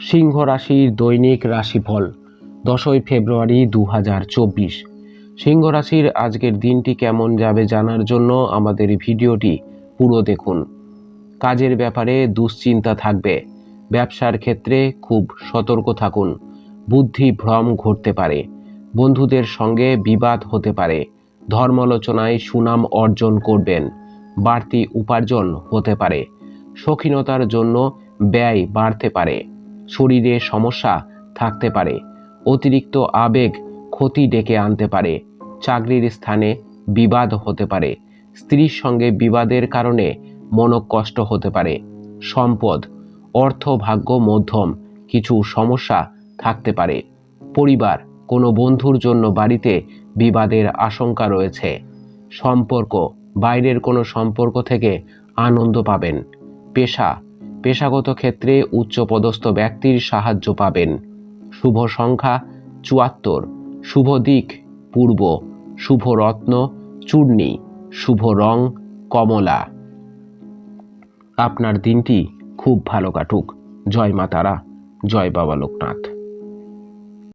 সিংহ রাশির দৈনিক রাশিফল, দশই ফেব্রুয়ারি দু হাজার চব্বিশ। সিংহ রাশির আজকের দিনটি কেমন যাবে জানার জন্য আমাদের ভিডিওটি পুরো দেখুন। কাজের ব্যাপারে দুশ্চিন্তা থাকবে। ব্যবসার ক্ষেত্রে খুব সতর্ক থাকুন। বুদ্ধি ভ্রম ঘটতে পারে। বন্ধুদের সঙ্গে বিবাদ হতে পারে। ধর্মালোচনায় সুনাম অর্জন করবেন। বাড়তি উপার্জন হতে পারে। সখিনতার জন্য ব্যয় বাড়তে পারে। শরীরে সমস্যা থাকতে পারে। অতিরিক্ত আবেগ ক্ষতি ডেকে আনতে পারে। চাকরির স্থানে বিবাদ হতে পারে। স্ত্রীর সঙ্গে বিবাদের কারণে মনকষ্ট হতে পারে। সম্পদ, অর্থ ভাগ্য মধ্যম, কিছু সমস্যা থাকতে পারে। পরিবার, কোনো বন্ধুর জন্য বাড়িতে বিবাদের আশঙ্কা রয়েছে। সম্পর্ক, বাইরের কোনো সম্পর্ক থেকে আনন্দ পাবেন। পেশা পেশাগত ক্ষেত্রে উচ্চপদস্থ ব্যক্তির সাহায্য পাবেন। শুভ সংখ্যা চুয়াত্তর। শুভ দিক পূর্ব। শুভ রত্ন চূর্ণি। শুভ রং কমলা। আপনার দিনটি খুব ভালো কাটুক। জয় মা তারা। জয় বাবা লোকনাথ।